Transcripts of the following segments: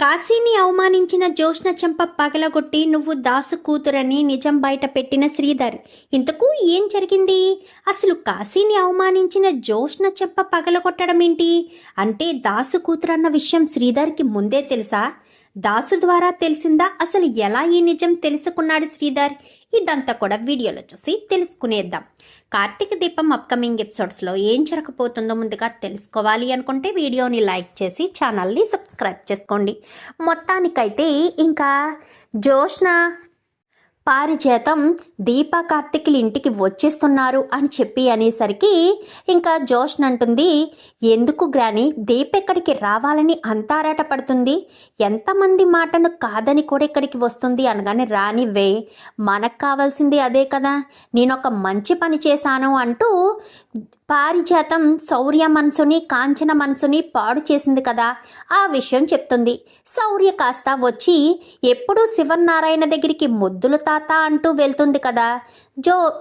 కాశీని అవమానించిన జ్యోష్ణ చెంప పగలగొట్టి నువ్వు దాసు కూతురని నిజం బయట పెట్టిన శ్రీధర్. ఇంతకు ఏం జరిగింది? అసలు కాశీని అవమానించిన జ్యోష్ణ చెంప పగలగొట్టడం ఏంటి? అంటే దాసు కూతురన్న విషయం శ్రీధర్కి ముందే తెలుసా? దాసు ద్వారా తెలిసిందా? అసలు ఎలా ఈ నిజం తెలుసుకున్నాడు శ్రీధర్? ఇదంతా కూడా వీడియోలో చూసి తెలుసుకునేద్దాం. కార్తీక దీపం అప్కమింగ్ ఎపిసోడ్స్లో ఏం జరగబోతుందో ముందుగా తెలుసుకోవాలి అనుకుంటే వీడియోని లైక్ చేసి ఛానల్ని సబ్స్క్రైబ్ చేసుకోండి. మొత్తానికైతే ఇంకా జోష్న పారిజాతం దీపా కార్తిక్లు ఇంటికి వచ్చేస్తున్నారు అని చెప్పి అనేసరికి ఇంకా జోష్న్ అంటుంది ఎందుకు గ్రాని? దీప ఎక్కడికి రావాలని అంత ఆరాట పడుతుంది. ఎంతమంది మాటను కాదని కూడా ఇక్కడికి వస్తుంది అనగానే రానివే మనకు కావాల్సింది అదే కదా. నేను ఒక మంచి పని చేశాను అంటూ పారిజాతం శౌర్య మనసుని కాంచన మనసుని పాడు చేసింది కదా? ఆ విషయం చెప్తుంది. శౌర్య కాస్త వచ్చి ఎప్పుడూ శివనారాయణ దగ్గరికి ముద్దులు తాత అంటూ వెళ్తుంది కదా? జో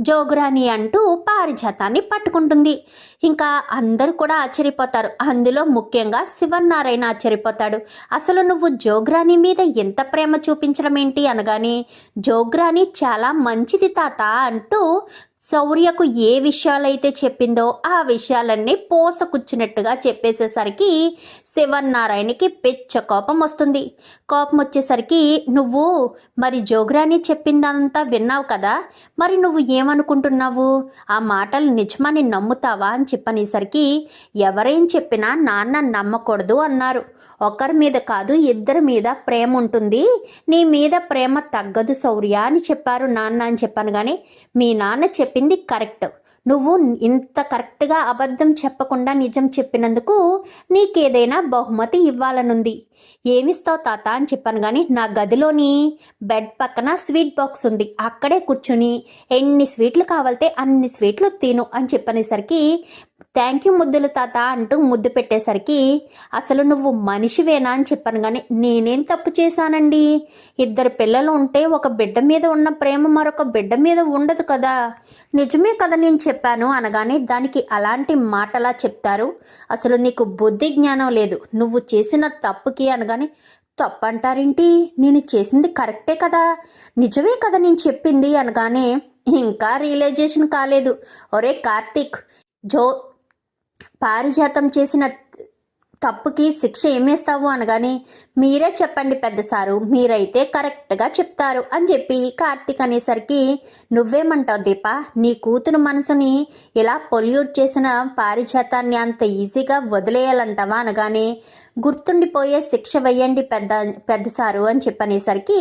జోగురాని అంటూ పారిజాతాన్ని పట్టుకుంటుంది. ఇంకా అందరూ కూడా ఆశ్చర్యపోతారు. అందులో ముఖ్యంగా శివనారాయణ ఆశ్చర్యపోతాడు. అసలు నువ్వు జోగ్రాని మీద ఎంత ప్రేమ చూపించడం ఏంటి అనగానే జోగ్రాని చాలా మంచిది తాత అంటూ శౌర్యకు ఏ విషయాలైతే చెప్పిందో ఆ విషయాలన్నీ పోసకుచ్చినట్టుగా చెప్పేసేసరికి శివన్నారాయణకి పిచ్చ కోపం వస్తుంది. కోపం వచ్చేసరికి నువ్వు మరి జోగ్రాని చెప్పిందంతా విన్నావు కదా? మరి నువ్వు ఏమనుకుంటున్నావు? ఆ మాటలు నిజమని నమ్ముతావా అని చెప్పనేసరికి ఎవరేం చెప్పినా నాన్న నమ్మకూడదు అన్నారు. ఒకరి మీద కాదు ఇద్దరి మీద ప్రేమ ఉంటుంది. నీ మీద ప్రేమ తగ్గదు శౌర్య అని చెప్పారు నాన్న అని చెప్పాను కానీ మీ నాన్న చెప్పింది కరెక్ట్. నువ్వు ఇంత కరెక్ట్గా అబద్ధం చెప్పకుండా నిజం చెప్పినందుకు నీకేదైనా బహుమతి ఇవ్వాలనుంది. ఏమిస్తావు తాత అని చెప్పాను కానీ నా గదిలోని బెడ్ పక్కన స్వీట్ బాక్స్ ఉంది. అక్కడే కూర్చుని ఎన్ని స్వీట్లు కావాలితే అన్ని స్వీట్లు తిను అని చెప్పనేసరికి థ్యాంక్ యూ ముద్దులు తాత అంటూ ముద్దు పెట్టేసరికి అసలు నువ్వు మనిషివేనా అని చెప్పాను కానీ నేనేం తప్పు చేశానండి? ఇద్దరు పిల్లలు ఉంటే ఒక బిడ్డ మీద ఉన్న ప్రేమ మరొక బిడ్డ మీద ఉండదు కదా. నిజమే కదా నేను చెప్పాను అనగానే దానికి అలాంటి మాటలా చెప్తారు. అసలు నీకు బుద్ధి జ్ఞానం లేదు. నువ్వు చేసిన తప్పుకి అనగా తప్పు అంటారేంటి నేను చేసింది కరెక్టే కదా? నిజమే కదా నేను చెప్పింది అనగానే ఇంకా రియలైజేషన్ కాలేదు. ఒరే కార్తీక్ జో పారిజాతం చేసిన తప్పుకి శిక్ష ఏమేస్తావు అనగానే మీరే చెప్పండి పెద్ద సారు మీరైతే కరెక్ట్గా చెప్తారు అని చెప్పి కార్తీక్ అనేసరికి నువ్వేమంటావు దీప? నీ కూతురు మనసుని ఇలా పొల్యూట్ చేసిన పారిజాతాన్ని అంత ఈజీగా వదిలేయాలంటావా అనగానే గుర్తుండిపోయే శిక్ష వెయ్యండి పెద్ద పెద్ద సారు అని చెప్పనేసరికి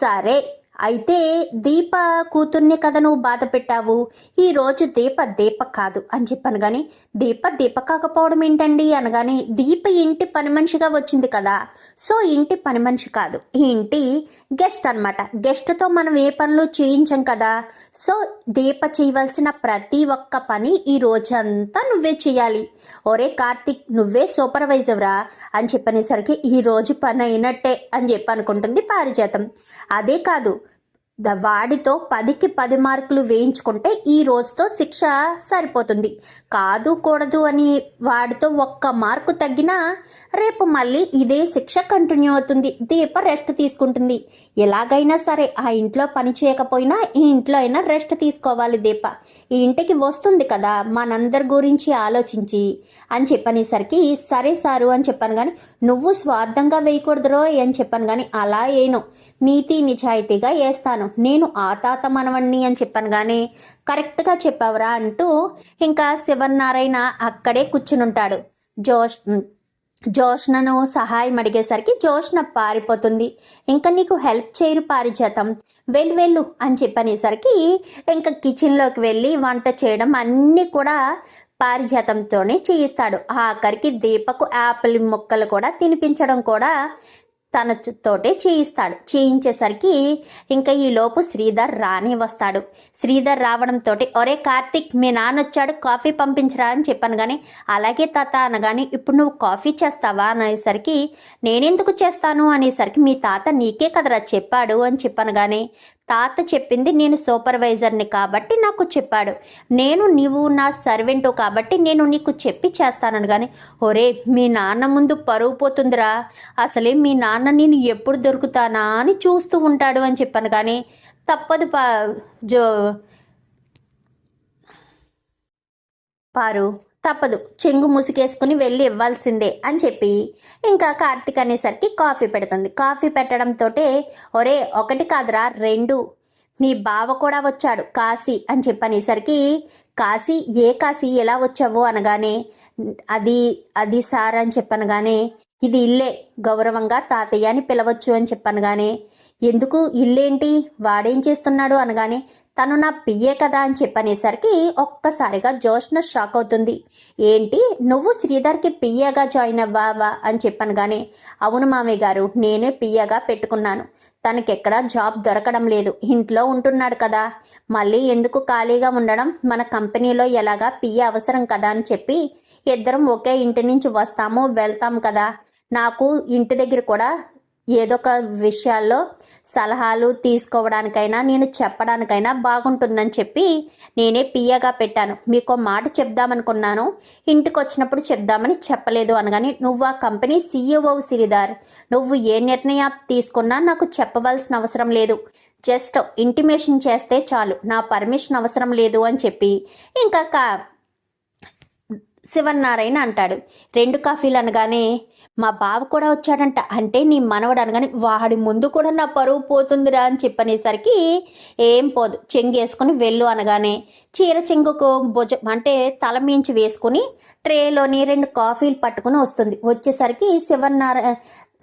సరే అయితే దీప కూతుర్నే కదా నువ్వు బాధ పెట్టావు? ఈరోజు దీప దీప కాదు అని చెప్పాను కానీ దీప దీప కాకపోవడం ఏంటండి అనగానే దీప ఇంటి పని మనిషిగా వచ్చింది కదా. సో ఇంటి పని మనిషి కాదు. ఇంటి గెస్ట్ అనమాట గెస్ట్తో మనం ఏ పనులు చేయించాం కదా? సో దీప చేయవలసిన ప్రతి ఒక్క పని ఈ రోజంతా నువ్వే చేయాలి. ఒరే కార్తిక్ నువ్వే సూపర్వైజర్రా అని చెప్పనేసరికి ఈ రోజు పని అయినట్టే అని చెప్పి అనుకుంటుంది పారిజాతం. అదే కాదు వాడితో పదికి పది మార్కులు వేయించుకుంటే ఈ రోజుతో శిక్ష సరిపోతుంది. కాదు కూడదు అని వాడితో ఒక్క మార్కు తగ్గినా రేపు మళ్ళీ ఇదే శిక్ష కంటిన్యూ అవుతుంది. దీప రెస్ట్ తీసుకుంటుంది. ఎలాగైనా సరే ఆ ఇంట్లో పని చేయకపోయినా ఈ ఇంట్లో అయినా రెస్ట్ తీసుకోవాలి దీప. ఈ ఇంటికి వస్తుంది కదా మనందరి గురించి ఆలోచించి అని చెప్పనేసరికి సరే సారు అని చెప్పాను కానీ నువ్వు స్వార్థంగా వేయకూడదురో అని చెప్పాను కానీ అలా ఏను. నీతి నిజాయితీగా వేస్తాను నేను ఆ తాత మనవణ్ణి అని చెప్పాను కానీ కరెక్ట్గా చెప్పావరా అంటూ ఇంకా శివనారాయణ అక్కడే కూర్చునుంటాడు. జోష్ జోష్నను సహాయం అడిగేసరికి జోష్న పారిపోతుంది. ఇంకా నీకు హెల్ప్ చేయరు పారిజాతం. వెళ్ళు వెళ్ళు అని చెప్పనేసరికి ఇంకా కిచెన్లోకి వెళ్ళి వంట చేయడం అన్నీ కూడా పారిజాతంతోనే చేయిస్తాడు. ఆఖరికి దీపకు యాపిల్ ముక్కలు కూడా తినిపించడం కూడా తన తోటే చేయిస్తాడు. చేయించేసరికి ఇంకా ఈలోపు శ్రీధర్ రానే వస్తాడు. శ్రీధర్ రావడంతో ఒరే కార్తిక్ మీ నాన్న వచ్చాడు కాఫీ పంపించరా అని చెప్పాను కానీ అలాగే తాత అనగానే ఇప్పుడు నువ్వు కాఫీ చేస్తావా? అనేసరికి నేనెందుకు చేస్తాను? అనేసరికి మీ తాత నీకే కదరా చెప్పాడు అని చెప్పాను కానీ తాత చెప్పింది నేను సూపర్వైజర్ని కాబట్టి నాకు చెప్పాడు. నేను నీవు నా సర్వెంటు కాబట్టి నేను నీకు చెప్పి చేస్తానని కానీ ఒరే మీ నాన్న ముందు పరువు పోతుందిరా. అసలే మీ నాన్న నేను ఎప్పుడు దొరుకుతానా అని చూస్తూ ఉంటాడు అని చెప్పాను కానీ తప్పదు పా జో పారు. తప్పదు. చెంగు ముసుగేసుకుని వెళ్ళి ఇవ్వాల్సిందే అని చెప్పి ఇంకా కార్తీక్ అనేసరికి కాఫీ పెడుతుంది. కాఫీ పెట్టడంతో ఒరే ఒకటి కాదురా రెండు. నీ బావ కూడా వచ్చాడు కాశీ అని చెప్పనేసరికి కాశీ ఏ కాశీ ఎలా వచ్చావు అనగానే అది అది సార్ అని చెప్పనగానే ఇది ఇల్లే గౌరవంగా తాతయ్య అని పిలవచ్చు అని చెప్పనగానే ఎందుకు ఇల్లేంటి వాడేం చేస్తున్నాడు అనగానే తను నా పియ్యే కదా అని చెప్పనేసరికి ఒక్కసారిగా జోష్న షాక్ అవుతుంది. ఏంటి? నువ్వు శ్రీధర్కి పియ్యగా జాయిన్ అవ్వావా? అని చెప్పాను కానీ అవును మామయ్య గారు నేనే పియ్యగా పెట్టుకున్నాను. తనకెక్కడా జాబ్ దొరకడం లేదు. ఇంట్లో ఉంటున్నాడు కదా. మళ్ళీ ఎందుకు ఖాళీగా ఉండడం? మన కంపెనీలో ఎలాగా పియ్య అవసరం కదా అని చెప్పి ఇద్దరం ఒకే ఇంటి నుంచి వస్తాము వెళ్తాం కదా. నాకు ఇంటి దగ్గర కూడా ఏదో ఒక విషయాల్లో సలహాలు తీసుకోవడానికైనా నేను చెప్పడానికైనా బాగుంటుందని చెప్పి నేనే పియ్యగా పెట్టాను. మీకు మాట చెప్దామనుకున్నాను. ఇంటికి వచ్చినప్పుడు చెప్దామని చెప్పలేదు అనగాని నువ్వు ఆ కంపెనీ సీఈఓ సిరిదార్ నువ్వు ఏ నిర్ణయం తీసుకున్నా నాకు చెప్పవలసిన అవసరం లేదు. జస్ట్ ఇంటిమేషన్ చేస్తే చాలు. నా పర్మిషన్ అవసరం లేదు అని చెప్పి ఇంకా కా శివన్నారాయణ అంటాడు. రెండు కాఫీలు అనగానే మా బావ కూడా వచ్చాడంట. అంటే నీ మనవడు అనగానే వాడి ముందు కూడా నా పరువు పోతుందిరా అని చెప్పనేసరికి ఏం పోదు చెంగేసుకుని వెళ్ళు అనగానే చీర చెంగుకు భుజ అంటే తల మించి వేసుకుని ట్రేలోని రెండు కాఫీలు పట్టుకుని వస్తుంది. వచ్చేసరికి శివనారాయణ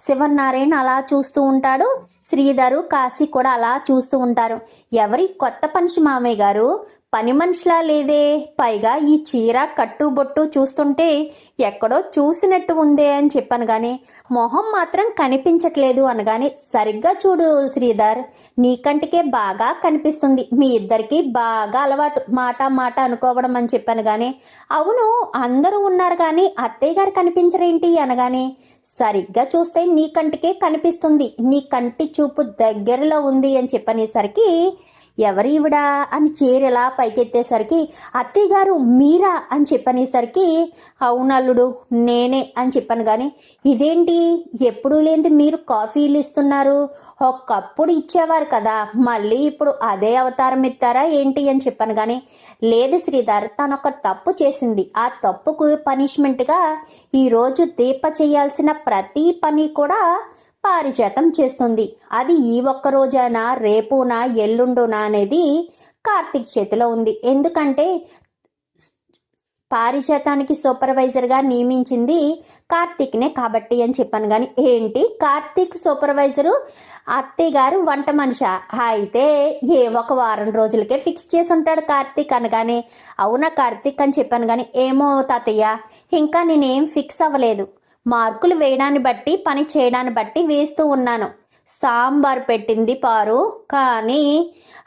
శివనారాయణ అలా చూస్తూ ఉంటాడు. శ్రీధరు కాశీ కూడా అలా చూస్తూ ఉంటారు. ఎవరి కొత్త పనిషి మామయ్య గారు పని మనిషిలా లేదే? పైగా ఈ చీర కట్టుబొట్టు చూస్తుంటే ఎక్కడో చూసినట్టు ఉందే అని చెప్పాను కానీ మొహం మాత్రం కనిపించట్లేదు అనగానే సరిగ్గా చూడు శ్రీధర్ నీ కంటికే బాగా కనిపిస్తుంది. మీ ఇద్దరికి బాగా అలవాటు. మాట మాట అనుకోవడం అని చెప్పాను కానీ అవును అందరూ ఉన్నారు కానీ అత్తయ్య గారు కనిపించరేంటి అనగానే సరిగ్గా చూస్తే నీ కంటికే కనిపిస్తుంది. నీ కంటి చూపు దగ్గరలో ఉంది అని చెప్పనేసరికి ఎవరివిడా అని చీరెలా పైకెత్తేసరికి అత్తయ్యగారు మీరా అని చెప్పనేసరికి అవునల్లుడు నేనే అని చెప్పాను కానీ ఇదేంటి? ఎప్పుడూ లేనిది మీరు కాఫీలు ఇస్తున్నారు. ఒకప్పుడు ఇచ్చేవారు కదా. మళ్ళీ ఇప్పుడు అదే అవతారం ఇస్తారా ఏంటి అని చెప్పాను కానీ లేదు శ్రీధర్ తను ఒక తప్పు చేసింది. ఆ తప్పుకు పనిష్మెంట్గా ఈరోజు దీప చేయాల్సిన ప్రతి పని కూడా పారిజాతం చేస్తుంది. అది ఈ ఒక్క రోజైనా రేపునా ఎల్లుండునా అనేది కార్తిక్ చేతిలో ఉంది. ఎందుకంటే పారిజాతానికి సూపర్వైజర్గా నియమించింది కార్తీక్నే కాబట్టి అని చెప్పాను. కానీ ఏంటి? కార్తీక్ సూపర్వైజరు అత్తయ్య గారు వంట మనిషి. అయితే ఏ ఒక వారం రోజులకే ఫిక్స్ చేసి ఉంటాడు కార్తీక్ అనగానే. అవునా కార్తీక్ అని చెప్పాను. కానీ ఏమో తాతయ్య ఇంకా నేనేం ఫిక్స్ అవ్వలేదు. మార్కులు వేయడాన్ని బట్టి పని చేయడాన్ని బట్టి వేస్తూ ఉన్నాను. సాంబార్ పెట్టింది పారు కానీ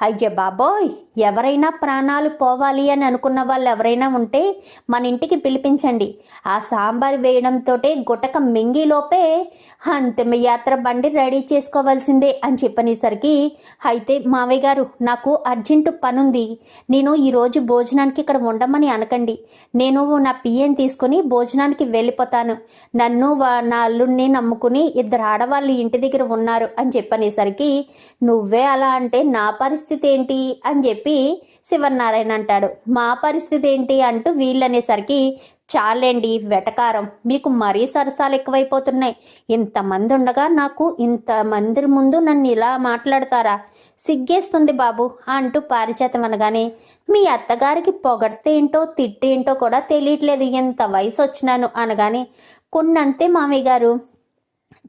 అయ్య బాబోయ్ ఎవరైనా ప్రాణాలు పోవాలి అని అనుకున్న వాళ్ళు ఎవరైనా ఉంటే మన ఇంటికి పిలిపించండి. ఆ సాంబార్ వేయడంతో గుటక మింగిలోపే అంతిమ యాత్ర బండి రెడీ చేసుకోవాల్సిందే అని చెప్పనేసరికి అయితే మావయ్య గారు నాకు అర్జెంటు పనుంది. నేను ఈరోజు భోజనానికి ఇక్కడ ఉండమని అనకండి. నేను నా పిఎన్ తీసుకుని భోజనానికి వెళ్ళిపోతాను. నన్ను వా- నా అల్లుడిని నమ్ముకుని ఇద్దరు ఆడవాళ్ళు ఇంటి దగ్గర ఉన్నారు అని చెప్పనేసరికి నువ్వే అలా అంటే నా పరిస్థితి ఏంటి అని చెప్పి శివనారాయణ అంటాడు. మా పరిస్థితి ఏంటి అంటూ వీళ్ళనేసరికి చాలండి వెటకారం మీకు మరీ సరసాలు ఎక్కువైపోతున్నాయి. ఇంతమంది ఉండగా నాకు ఇంతమంది ముందు నన్ను ఇలా మాట్లాడతారా? సిగ్గేస్తుంది బాబు అంటూ పారిచేతం అనగానే మీ అత్తగారికి పొగడ్తేంటో తిట్టేంటో కూడా తెలియట్లేదు. ఎంత వయసు వచ్చినాను అనగానే కొన్నంతే మామయ్య గారు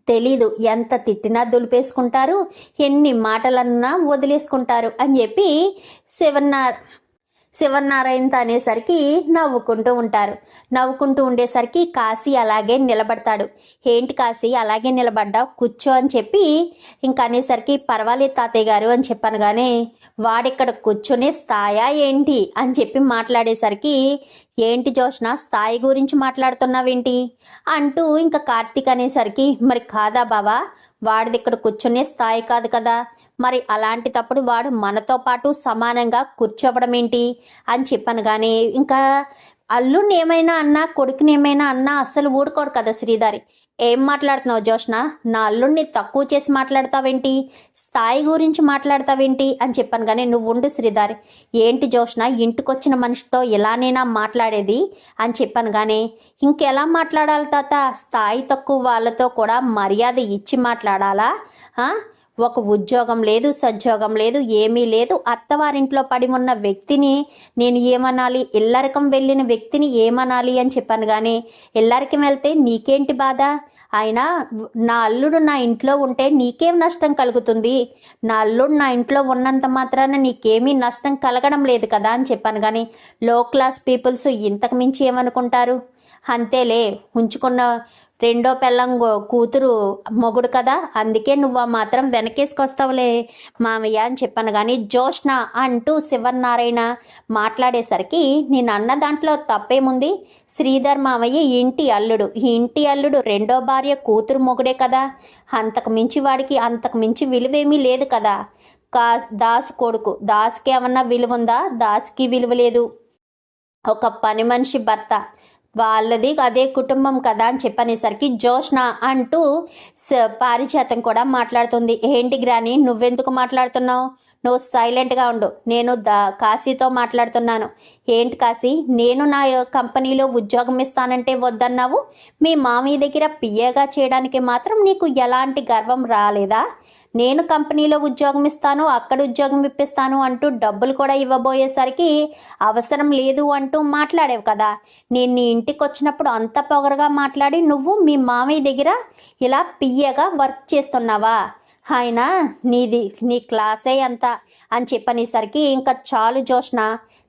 తెలీదు. ఎంత తిట్టినా దులిపేసుకుంటారు ఎన్ని మాటలన్నా వదిలేసుకుంటారు అని చెప్పి శివన్నార్ శివనారాయణతో అనేసరికి నవ్వుకుంటూ ఉంటారు. నవ్వుకుంటూ ఉండేసరికి కాశీ అలాగే నిలబడతాడు. ఏంటి కాశీ? అలాగే నిలబడ్డా కూర్చో అని చెప్పి ఇంకా అనేసరికి పర్వాలేదు తాతయ్య గారు అని చెప్పాను. కానీ వాడిక్కడ కూర్చునే స్థాయా ఏంటి? అని చెప్పి మాట్లాడేసరికి ఏంటి జోష్న స్థాయి గురించి మాట్లాడుతున్నావేంటి? అంటూ ఇంకా కార్తీక్ అనేసరికి మరి కాదా బావా? వాడిది ఇక్కడ కూర్చునే స్థాయి కాదు కదా. మరి అలాంటి తప్పుడు వాడు మనతో పాటు సమానంగా కూర్చోవడం ఏంటి అని చెప్పాను. కానీ ఇంకా అల్లుడిని ఏమైనా అన్నా కొడుకుని ఏమైనా అన్నా అస్సలు ఊడుకోరు కదా శ్రీధారి. ఏం మాట్లాడుతున్నావు జోష్న? నా అల్లుడిని తక్కువ చేసి మాట్లాడతావేంటి? స్థాయి గురించి మాట్లాడతావేంటి? అని చెప్పాను. కానీ నువ్వు ఉండు శ్రీధారి. ఏంటి జోష్న ఇంటికొచ్చిన మనిషితో ఎలానైనా మాట్లాడేది అని చెప్పాను. కానీ ఇంకెలా మాట్లాడాలి తాత? స్థాయి తక్కువ వాళ్ళతో కూడా మర్యాద ఇచ్చి మాట్లాడాలా? ఒక ఉద్యోగం లేదు సద్యోగం లేదు ఏమీ లేదు. అత్తవారింట్లో పడి ఉన్న వ్యక్తిని నేను ఏమనాలి? ఇల్లరికం వెళ్ళిన వ్యక్తిని ఏమనాలి అని చెప్పాను కానీ ఇల్లరికం వెళ్తే నీకేంటి బాధ? అయినా నా అల్లుడు నా ఇంట్లో ఉంటే నీకేం నష్టం కలుగుతుంది? నా అల్లుడు నా ఇంట్లో ఉన్నంత మాత్రాన నీకేమీ నష్టం కలగడం లేదు కదా అని చెప్పాను కానీ లో క్లాస్ పీపుల్స్ ఇంతకు మించి ఏమనుకుంటారు? అంతేలే ఉంచుకున్న రెండో పెళ్ళం కూతురు మొగుడు కదా అందుకే నువ్వు మాత్రం వెనకేసుకొస్తావులే మామయ్య అని చెప్పాను. కానీ జోష్ణ అంటూ శివనారాయణ మాట్లాడేసరికి నేను అన్న దాంట్లో తప్పేముంది? శ్రీధర్ మామయ్య ఇంటి అల్లుడు. ఇంటి అల్లుడు రెండో భార్య కూతురు మొగుడే కదా. అంతకు మించి వాడికి అంతకు మించి విలువేమీ లేదు కదా. కా దాసు కొడుకు. దాసుకి ఏమన్నా విలువ ఉందా దాసుకి విలువ లేదు. ఒక పని మనిషి భర్త. వాళ్ళది అదే కుటుంబం కదా అని చెప్పనేసరికి జోష్న అంటూ పారిజాతం కూడా మాట్లాడుతుంది. ఏంటి గ్రాని నువ్వెందుకు మాట్లాడుతున్నావు? నువ్వు సైలెంట్గా ఉండు. నేను దా కాశీతో మాట్లాడుతున్నాను. ఏంటి కాశీ? నేను నా కంపెనీలో ఉద్యోగం ఇస్తానంటే వద్దన్నావు? మీ మామయ్య దగ్గర పిఏగా చేయడానికి మాత్రం నీకు ఎలాంటి గర్వం రాలేదా? నేను కంపెనీలో ఉద్యోగం ఇస్తాను అక్కడ ఉద్యోగం ఇప్పిస్తాను అంటూ డబ్బులు కూడా ఇవ్వబోయేసరికి అవసరం లేదు అంటూ మాట్లాడేవు కదా. నేను నీ ఇంటికి వచ్చినప్పుడు అంత పొగరగా మాట్లాడి నువ్వు మీ మామయ్య దగ్గర ఇలా పియ్యగా వర్క్ చేస్తున్నావా? ఆయన నీది నీ క్లాసే అంత అని చెప్పనేసరికి ఇంకా చాలు జోష్న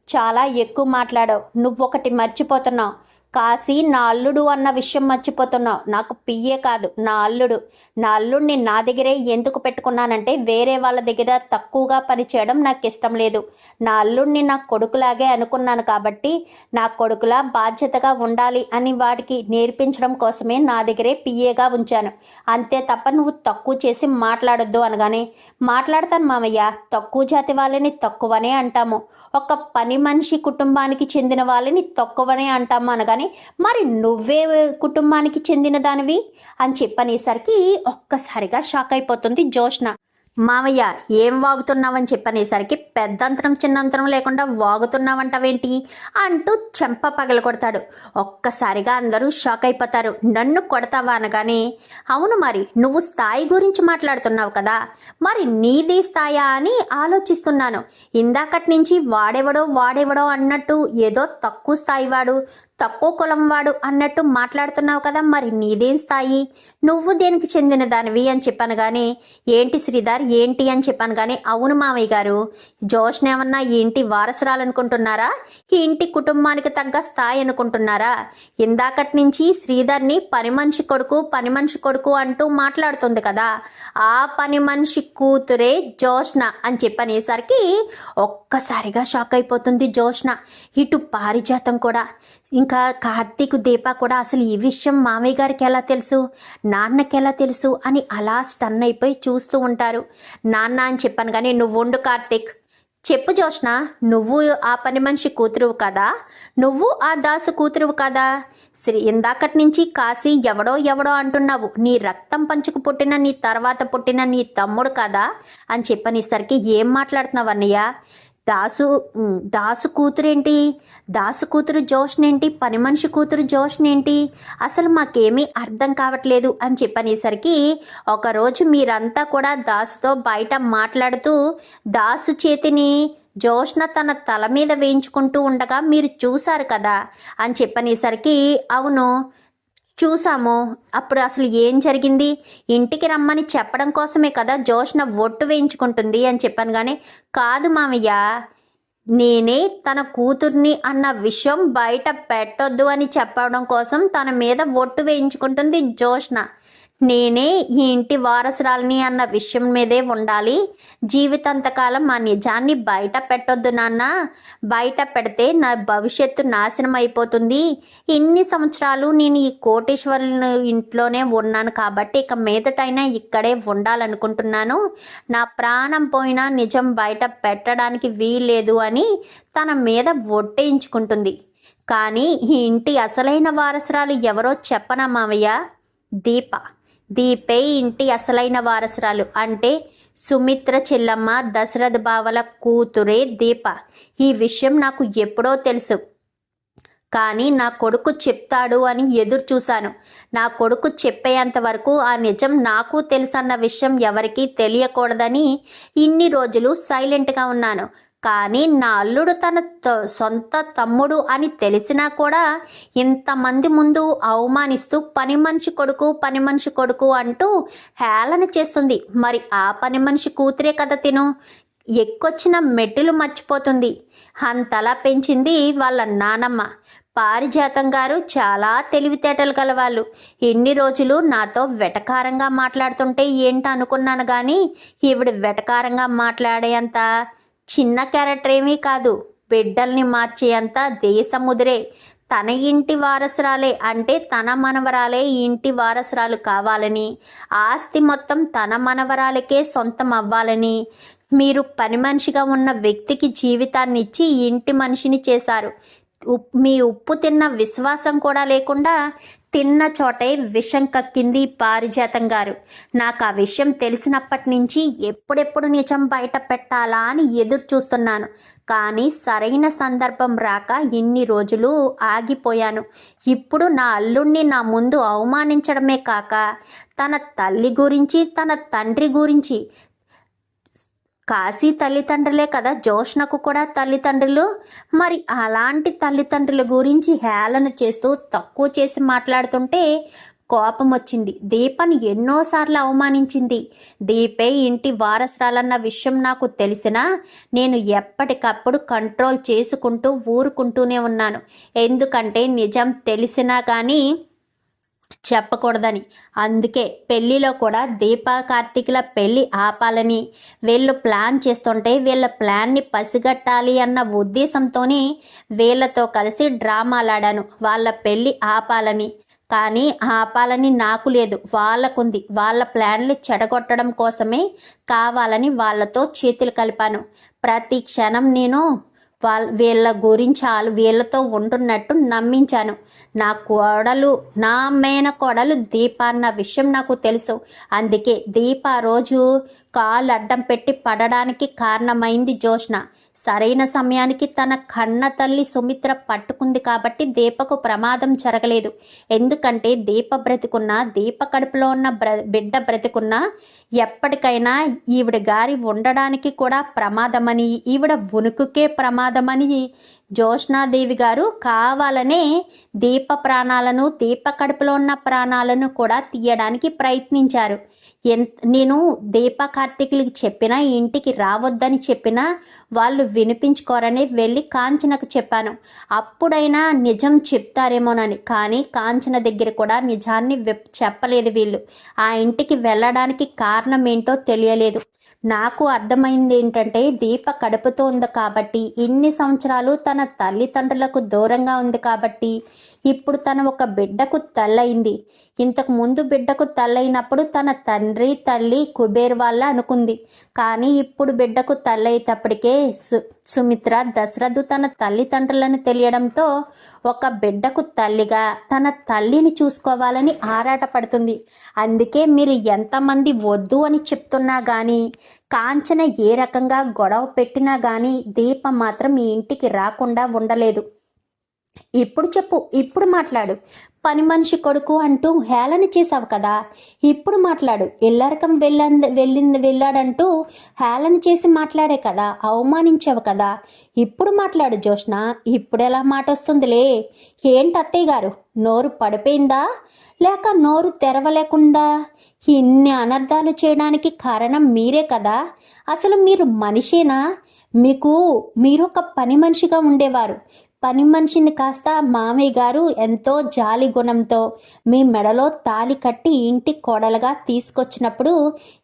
చాలా ఎక్కువ మాట్లాడావు. నువ్వొకటి మర్చిపోతున్నావు. కాశీ నా అల్లుడు అన్న విషయం మర్చిపోతున్నావు. నాకు పియ్యే కాదు నా అల్లుడు నా అల్లుడిని నా దగ్గరే ఎందుకు పెట్టుకున్నానంటే వేరే వాళ్ళ దగ్గర తక్కువగా పనిచేయడం నాకు ఇష్టం లేదు. నా అల్లుడిని నా కొడుకులాగే అనుకున్నాను కాబట్టి నా కొడుకులా బాధ్యతగా ఉండాలి అని వాడికి నేర్పించడం కోసమే నా దగ్గరే పిఏగా ఉంచాను. అంతే తప్ప నువ్వు తక్కువ చేసి మాట్లాడొద్దు అనగానే మాట్లాడతాను మామయ్య. తక్కువ జాతి వాళ్ళని తక్కువనే అంటాము. ఒక పని మనిషి కుటుంబానికి చెందిన వాళ్ళని తక్కువనే అంటాము అనగానే మరి నువ్వే కుటుంబానికి చెందిన దానివి? అని చెప్పనేసరికి ఒక్కసారిగా షాక్ అయిపోతుంది జోష్న మామయ్య ఏం వాగుతున్నావని చెప్పనేసరికి పెద్దంతరం చిన్నంతరం లేకుండా వాగుతున్నావంటావేంటి? అంటూ చెంప పగల కొడతాడు. ఒక్కసారిగా అందరూ షాక్ అయిపోతారు. నన్ను కొడతావా అనగానే అవును మరి నువ్వు స్థాయి గురించి మాట్లాడుతున్నావు కదా. మరి నీది స్థాయా అని ఆలోచిస్తున్నాను. ఇందాకటి నుంచి వాడెవడో వాడెవడో అన్నట్టు ఏదో తక్కువ స్థాయి వాడు. తక్కువ కులం వాడు అన్నట్టు మాట్లాడుతున్నావు కదా మరి నీదేం స్థాయి? నువ్వు దేనికి చెందిన దానివి అని చెప్పాను కానీ ఏంటి శ్రీధర్? ఏంటి అని చెప్పాను కానీ అవును మామయ్య గారు. జోష్న ఏమన్నా ఈ ఇంటి వారసురాలనుకుంటున్నారా? ఈ ఇంటి కుటుంబానికి తగ్గ స్థాయి అనుకుంటున్నారా? ఇందాకటి నుంచి శ్రీధర్ని పని మనిషి కొడుకు పని మనిషి కొడుకు అంటూ మాట్లాడుతుంది కదా. ఆ పని మనిషి కూతురే జోష్న అని చెప్పనేసరికి ఒక్కసారిగా షాక్ అయిపోతుంది జోష్న. ఇటు పారిజాతం కూడా. ఇంకా కార్తీక్ దీప కూడా అసలు ఈ విషయం మామయ్య గారికి ఎలా తెలుసు? నాన్నకి ఎలా తెలుసు? అని అలా స్టన్ అయిపోయి చూస్తూ ఉంటారు. నాన్న అని చెప్పాను కానీ నువ్వు ఉండు కార్తీక్. చెప్పు జోష్ణ నువ్వు ఆ పని మనిషి కూతురువు కదా? నువ్వు ఆ దాసు కూతురువు కదా? శ్రీ ఇందాకటి నుంచి కాశీ ఎవడో ఎవడో అంటున్నావు. నీ రక్తం పంచుకు పుట్టిన నీ తర్వాత పుట్టిన నీ తమ్ముడు కదా? అని చెప్పనేసరికి ఏం మాట్లాడుతున్నావు అన్నయ్య? దాసు దాసు కూతురేంటి? దాసు కూతురు జోష్నేంటి? పని మనిషి కూతురు జోష్నేంటి? అసలు మాకేమీ అర్థం కావట్లేదు అని చెప్పనేసరికి ఒకరోజు మీరంతా కూడా దాసుతో బయట మాట్లాడుతూ దాసు చేతిని జోష్న తన తల మీద వేయించుకుంటూ ఉండగా మీరు చూశారు కదా అని చెప్పనేసరికి అవును చూసాము అప్పుడు అసలు ఏం జరిగింది? ఇంటికి రమ్మని చెప్పడం కోసమే కదా జోష్న ఒట్టు వేయించుకుంటుంది అని చెప్పాను కానీ కాదు మామయ్య. నేనే తన కూతుర్ని అన్న విషయం బయట పెట్టొద్దు అని చెప్పడం కోసం తన మీద ఒట్టు వేయించుకుంటుంది జోష్న. నేనే ఈ ఇంటి వారసురాలిని అన్న విషయం మీదే ఉండాలి. జీవితాంతకాలం ఆ నిజాన్ని బయట పెట్టొద్దు నాన్న. బయట పెడితే నా భవిష్యత్తు నాశనం అయిపోతుంది. ఇన్ని సంవత్సరాలు నేను ఈ కోటేశ్వరుని ఇంట్లోనే ఉన్నాను కాబట్టి ఇక మీదటైనా ఇక్కడే ఉండాలనుకుంటున్నాను. నా ప్రాణం పోయినా నిజం బయట పెట్టడానికి వీల్లేదు అని తన మీద ఒట్టేయించుకుంటుంది. కానీ ఈ ఇంటి అసలైన వారసురాలు ఎవరో చెప్పనా మావయ్య? దీప. దీపే ఇంటి అసలైన వారసురాలు. అంటే సుమిత్ర చెల్లమ్మ దశరథ బావల కూతురే దీప. ఈ విషయం నాకు ఎప్పుడో తెలుసు. కానీ నా కొడుకు చెప్తాడు అని ఎదురు చూశాను. నా కొడుకు చెప్పేంత వరకు ఆ నిజం నాకు తెలుసన్న విషయం ఎవరికీ తెలియకూడదని ఇన్ని రోజులు సైలెంట్గా ఉన్నాను. కానీ నా అల్లుడు తన సొంత తమ్ముడు అని తెలిసినా కూడా ఇంతమంది ముందు అవమానిస్తూ పని మనిషి కొడుకు పని మనిషి కొడుకు అంటూ హేళన చేస్తుంది. మరి ఆ పని మనిషి కూతురే కదా తిను? ఎక్కొచ్చిన మెట్టులు మర్చిపోతుంది. అంతలా పెంచింది వాళ్ళ నానమ్మ. పారిజాతం గారు చాలా తెలివితేటలు గలవాళ్ళు. ఎన్ని రోజులు నాతో వెటకారంగా మాట్లాడుతుంటే ఏంటి అనుకున్నాను కానీ ఈవిడ వెటకారంగా మాట్లాడేంత చిన్న క్యారెక్టర్ ఏమీ కాదు. బిడ్డల్ని మార్చేంత దేశముదిరే. తన ఇంటి వారసురాలే అంటే తన మనవరాలే ఈ ఇంటి వారసురాలు కావాలని. ఆస్తి మొత్తం తన మనవరాలకే సొంతం అవ్వాలని. మీరు పని మనిషిగా ఉన్న వ్యక్తికి జీవితాన్ని ఇచ్చి ఇంటి మనిషిని చేశారు. ఉప్- మీ ఉప్పు తిన్న విశ్వాసం కూడా లేకుండా తిన్న చోటే విషం కక్కింది పారిజాతం గారు. నాకు ఆ విషయం తెలిసినప్పటి నుంచి ఎప్పుడెప్పుడు నిజం బయట పెట్టాలా అని ఎదురు చూస్తున్నాను. కానీ సరైన సందర్భం రాక ఇన్ని రోజులు ఆగిపోయాను. ఇప్పుడు నా అల్లుణ్ణి నా ముందు అవమానించడమే కాక తన తల్లి గురించి తన తండ్రి గురించి కాశీ తల్లిదండ్రులే కదా జోష్నకు కూడా తల్లిదండ్రులు. మరి అలాంటి తల్లిదండ్రుల గురించి హేళన చేస్తూ తక్కువ చేసి మాట్లాడుతుంటే కోపం వచ్చింది. దీపని ఎన్నోసార్లు అవమానించింది. దీపే ఇంటి వారసురాలన్న విషయం నాకు తెలిసినా నేను ఎప్పటికప్పుడు కంట్రోల్ చేసుకుంటూ ఊరుకుంటూనే ఉన్నాను. ఎందుకంటే నిజం తెలిసినా కానీ చెప్పకూడదని. అందుకే పెళ్ళిలో కూడా దీపా కార్తీకుల పెళ్ళి ఆపాలని. వీళ్ళు ప్లాన్ చేస్తుంటే వీళ్ళ ప్లాన్ని పసిగట్టాలి అన్న ఉద్దేశంతోనే వీళ్ళతో కలిసి డ్రామాలాడాను. వాళ్ళ పెళ్ళి ఆపాలని. కానీ ఆపాలని నాకు లేదు. వాళ్ళకుంది. వాళ్ళ ప్లాన్లు చెడగొట్టడం కోసమే కావాలని వాళ్ళతో చేతులు కలిపాను. ప్రతి క్షణం నేను వాళ్ళ వీళ్ళ గురించి వాళ్ళు వీళ్ళతో ఉంటున్నట్టు నమ్మించాను. నా కోడలు నా మేన కోడలు దీప అన్న విషయం నాకు తెలుసు. అందుకే దీప రోజు కాలు అడ్డం పెట్టి పడడానికి కారణమైంది జోష్న సరైన సమయానికి తన కన్న తల్లి సుమిత్ర పట్టుకుంది కాబట్టి దీపకు ప్రమాదం జరగలేదు. ఎందుకంటే దీప బ్రతికున్న దీప కడుపులో ఉన్న బ్ర బిడ్డ బ్రతికున్న ఎప్పటికైనా ఈవిడ గారి ఉండడానికి కూడా ప్రమాదమని ఈవిడ ఉనుకుకే ప్రమాదమని జోష్నాదేవి గారు కావాలనే దీప ప్రాణాలను దీప కడుపులో ఉన్న ప్రాణాలను కూడా తీయడానికి ప్రయత్నించారు. ఎంత నేను దీప కార్తీకులకి చెప్పినా ఇంటికి రావద్దని చెప్పినా వాళ్ళు వినిపించుకోరని వెళ్ళి కాంచనకు చెప్పాను. అప్పుడైనా నిజం చెప్తారేమోనని కానీ కాంచన దగ్గర కూడా నిజాన్ని చెప్పలేదు వీళ్ళు. ఆ ఇంటికి వెళ్ళడానికి కారణం ఏంటో తెలియలేదు. నాకు అర్థమైంది ఏంటంటే దీప కడుపుతో ఉంది కాబట్టి ఇన్ని సంవత్సరాలు తన తల్లిదండ్రులకు దూరంగా ఉంది కాబట్టి ఇప్పుడు తన ఒక బిడ్డకు తల్లయింది. ఇంతకు ముందు బిడ్డకు తల్లయినప్పుడు తన తండ్రి తల్లి కుబేర్ వాళ్ళ అనుకుంది. కానీ ఇప్పుడు బిడ్డకు తల్లయ్యేటప్పటికే సు సుమిత్ర దశరథు తన తల్లిదండ్రులను తెలియడంతో ఒక బిడ్డకు తల్లిగా తన తల్లిని చూసుకోవాలని ఆరాటపడుతుంది. అందుకే మీరు ఎంతమంది వద్దు అని చెప్తున్నా కానీ కాంచన ఏ రకంగా గొడవ పెట్టినా కానీ దీప మాత్రం ఈ ఇంటికి రాకుండా ఉండలేదు. ఇప్పుడు చెప్పు ఇప్పుడు మాట్లాడు. పని మనిషి కొడుకు అంటూ హేళన చేశావు కదా. ఇప్పుడు మాట్లాడు. ఇల్లరకం వెళ్ళంది వెళ్ళింది వెళ్ళాడంటూ హేళన చేసి మాట్లాడే కదా అవమానించావు కదా. ఇప్పుడు మాట్లాడు జోష్ణ ఇప్పుడు ఎలా మాట వస్తుందిలే ఏంటి అత్తయ్య గారు? నోరు పడిపోయిందా? లేక నోరు తెరవలేకుండా ఇన్ని అనర్థాలు చేయడానికి కారణం మీరే కదా. అసలు మీరు మనిషేనా? మీకు మీరు ఒక పని మనిషిగా ఉండేవారు. పని మనిషిని కాస్త మామయ్య గారు ఎంతో జాలి గుణంతో మీ మెడలో తాలి కట్టి ఇంటి కోడలుగా తీసుకొచ్చినప్పుడు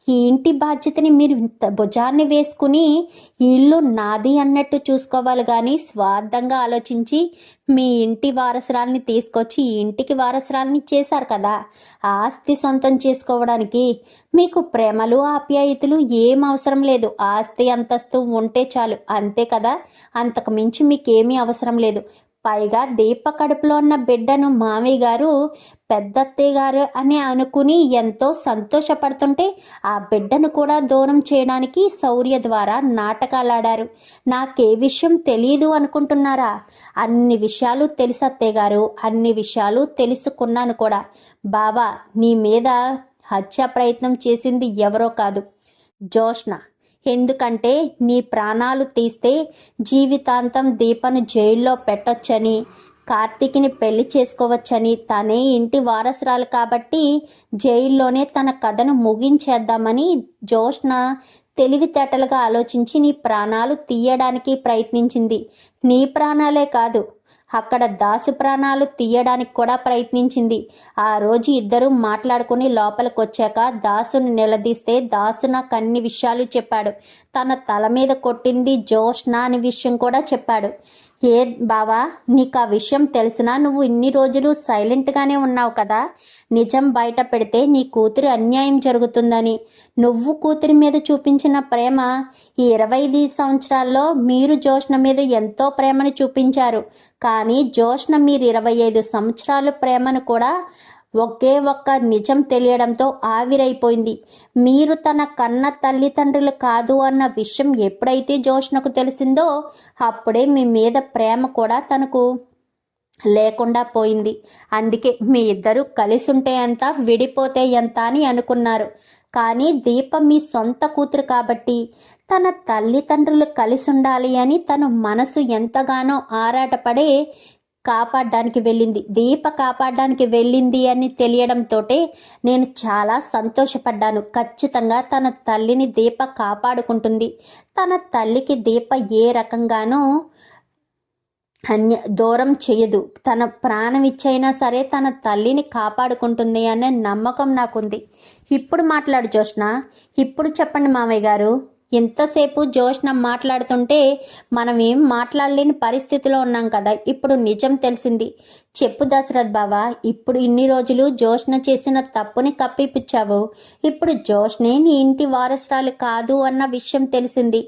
ఈ ఇంటి బాధ్యతని మీరు ఇంత భుజాన్ని వేసుకుని ఇల్లు నాది అన్నట్టు చూసుకోవాలి కానీ స్వార్థంగా ఆలోచించి మీ ఇంటి వారసురాల్ని తీసుకొచ్చి ఈ ఇంటికి వారసురాల్ని చేశారు కదా. ఆస్తి సొంతం చేసుకోవడానికి మీకు ప్రేమలు ఆప్యాయతలు ఏం అవసరం లేదు. ఆస్తి అంతస్తు ఉంటే చాలు. అంతే కదా? అంతకు మించి మీకేమీ అవసరం లేదు. పైగా దీప కడుపులో ఉన్న బిడ్డను మామయ్య గారు పెద్దత్తయ్య గారు అని అనుకుని ఎంతో సంతోషపడుతుంటే ఆ బిడ్డను కూడా దూరం చేయడానికి శౌర్య ద్వారా నాటకాలాడారు. నాకే విషయం తెలియదు అనుకుంటున్నారా? అన్ని విషయాలు తెలుసత్తయ్య గారు అన్ని విషయాలు తెలుసుకున్నాను కూడా. బావా నీ మీద హత్య ప్రయత్నం చేసింది ఎవరో కాదు. జోష్న ఎందుకంటే నీ ప్రాణాలు తీస్తే జీవితాంతం దీపను జైల్లో పెట్టొచ్చని కార్తీక్ని పెళ్ళి చేసుకోవచ్చని తనే ఇంటి వారసురాలు కాబట్టి జైల్లోనే తన కథను ముగించేద్దామని జోష్న తెలివితేటలుగా ఆలోచించి నీ ప్రాణాలు తీయడానికి ప్రయత్నించింది. నీ ప్రాణాలే కాదు అక్కడ దాసు ప్రాణాలు తీయడానికి కూడా ప్రయత్నించింది. ఆ రోజు ఇద్దరూ మాట్లాడుకుని లోపలికి వచ్చాక నిలదీస్తే దాసు నాకు అన్ని విషయాలు చెప్పాడు. తన తల మీద కొట్టింది జోష్న అనే విషయం కూడా చెప్పాడు. ఏ బావా నీకు ఆ విషయం తెలిసినా? నువ్వు ఇన్ని రోజులు సైలెంట్గానే ఉన్నావు కదా. నిజం బయట పెడితే నీ కూతురు అన్యాయం జరుగుతుందని. నువ్వు కూతురి మీద చూపించిన ప్రేమ ఈ ఇరవై ఐదు సంవత్సరాల్లో మీరు జోష్ణ మీద ఎంతో ప్రేమను చూపించారు. కానీ జోష్ణ మీరు ఇరవై ఐదు సంవత్సరాలు ప్రేమను కూడా ఒకే ఒక్క నిజం తెలియడంతో ఆవిరైపోయింది. మీరు తన కన్న తల్లిదండ్రులు కాదు అన్న విషయం ఎప్పుడైతే జోష్నకు తెలిసిందో అప్పుడే మీ మీద ప్రేమ కూడా తనకు లేకుండా పోయింది. అందుకే మీ ఇద్దరు కలిసి ఉంటే ఎంత విడిపోతే ఎంత అని అనుకున్నారు. కానీ దీప మీ సొంత కూతురు కాబట్టి తన తల్లిదండ్రులు కలిసి ఉండాలి అని తన మనసు ఎంతగానో ఆరాటపడే కాపాడడానికి వెళ్ళింది. దీప కాపాడడానికి వెళ్ళింది అని తెలియడంతో నేను చాలా సంతోషపడ్డాను. ఖచ్చితంగా తన తల్లిని దీప కాపాడుకుంటుంది. తన తల్లికి దీప ఏ రకంగానో అన్య దూరం చేయదు తన ప్రాణం ఇచ్చైనా సరే తన తల్లిని కాపాడుకుంటుంది అనే నమ్మకం నాకుంది. ఇప్పుడు మాట్లాడు జోష్న ఇప్పుడు చెప్పండి మామయ్య గారు. ఎంతసేపు జోష్న మాట్లాడుతుంటే మనం ఏం మాట్లాడలేని పరిస్థితిలో ఉన్నాం కదా. ఇప్పుడు నిజం తెలిసింది. చెప్పు దశరథ్ బావా ఇప్పుడు ఇన్ని రోజులు జోష్న చేసిన తప్పుని కప్పిపుచ్చావు. ఇప్పుడు జోష్నే నీ ఇంటి వారసురాలు కాదు అన్న విషయం తెలిసింది.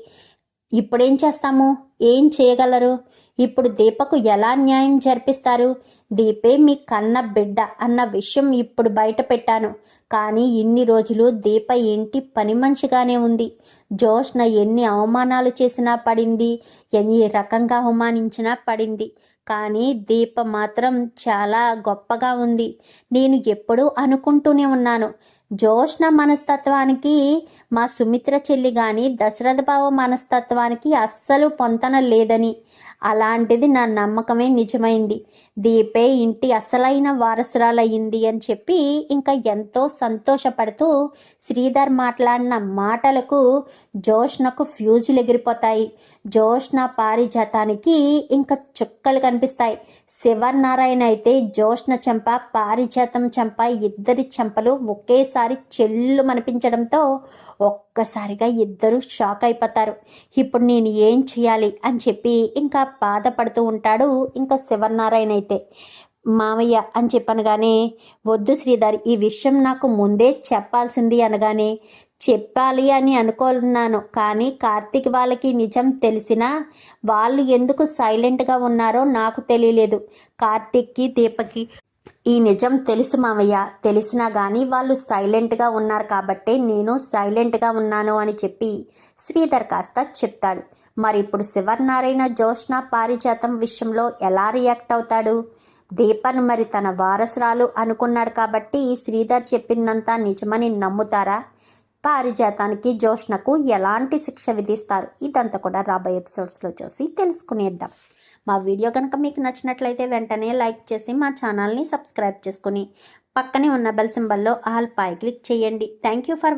ఇప్పుడేం చేస్తాము? ఏం చేయగలరు? ఇప్పుడు దీపకు ఎలా న్యాయం జరిపిస్తారు? దీపే మీ కన్న బిడ్డ అన్న విషయం ఇప్పుడు బయట పెట్టాను కానీ ఇన్ని రోజులు దీప ఇంటి పని మనిషిగానే ఉంది. జోష్న ఎన్ని అవమానాలు చేసినా పడింది ఎన్ని రకంగా అవమానించినా పడింది. కానీ దీప మాత్రం చాలా గొప్పగా ఉంది. నేను ఎప్పుడూ అనుకుంటూనే ఉన్నాను. జోష్ణ మనస్తత్వానికి మా సుమిత్ర చెల్లి కానీ దశరథ బావ మనస్తత్వానికి అస్సలు పొంతన లేదని. అలాంటిది నా నమ్మకమే నిజమైంది. దీపే ఇంటి అసలైన వారసురాలయ్యింది అని చెప్పి ఇంకా ఎంతో సంతోషపడుతూ శ్రీధర్ మాట్లాడిన మాటలకు జోష్నకు ఫ్యూజులు ఎగిరిపోతాయి జోష్న పారిజాతానికి ఇంకా చుక్కలు కనిపిస్తాయి. శివనారాయణ అయితే జోష్న చెంప పారిజాతం చెంప ఇద్దరి చెంపలు ఒకేసారి చెల్లు మనిపించడంతో ఒక్కసారిగా ఇద్దరూ షాక్ అయిపోతారు. ఇప్పుడు నేను ఏం చేయాలి? అని చెప్పి ఇంకా బాధపడుతూ ఉంటాడు ఇంకా శివనారాయణ అయితే. మామయ్య అని చెప్పనగానే వద్దు శ్రీధర్ ఈ విషయం నాకు ముందే చెప్పాల్సింది అనగానే చెప్పాలి అని అనుకున్నాను కానీ కార్తీక్ వాళ్ళకి నిజం తెలిసినా వాళ్ళు ఎందుకు సైలెంట్గా ఉన్నారో నాకు తెలియలేదు. కార్తీక్కి దీపకి ఈ నిజం తెలుసు మావయ్య. తెలిసినా కానీ వాళ్ళు సైలెంట్గా ఉన్నారు కాబట్టే నేను సైలెంట్గా ఉన్నాను అని చెప్పి శ్రీధర్ కాస్త చెప్తాడు. మరి ఇప్పుడు శివర్నారాయణ జోష్ణ పారిజాతం విషయంలో ఎలా రియాక్ట్ అవుతాడు? దీపను మరి తన వారసురాలు అనుకున్నాడు కాబట్టి శ్రీధర్ చెప్పిందంతా నిజమని నమ్ముతారా? పారిజాతానికి జోష్ణకు ఎలాంటి శిక్ష విధిస్తారు? ఇదంతా కూడా రాబోయే ఎపిసోడ్స్లో చూసి తెలుసుకునేద్దాం. మా వీడియో కనుక మీకు నచ్చినట్లయితే వెంటనే లైక్ చేసి మా ఛానల్ని సబ్స్క్రైబ్ చేసుకుని పక్కనే ఉన్న బెల్ సింబల్లో ఆల్ పై క్లిక్ చేయండి. Thank you for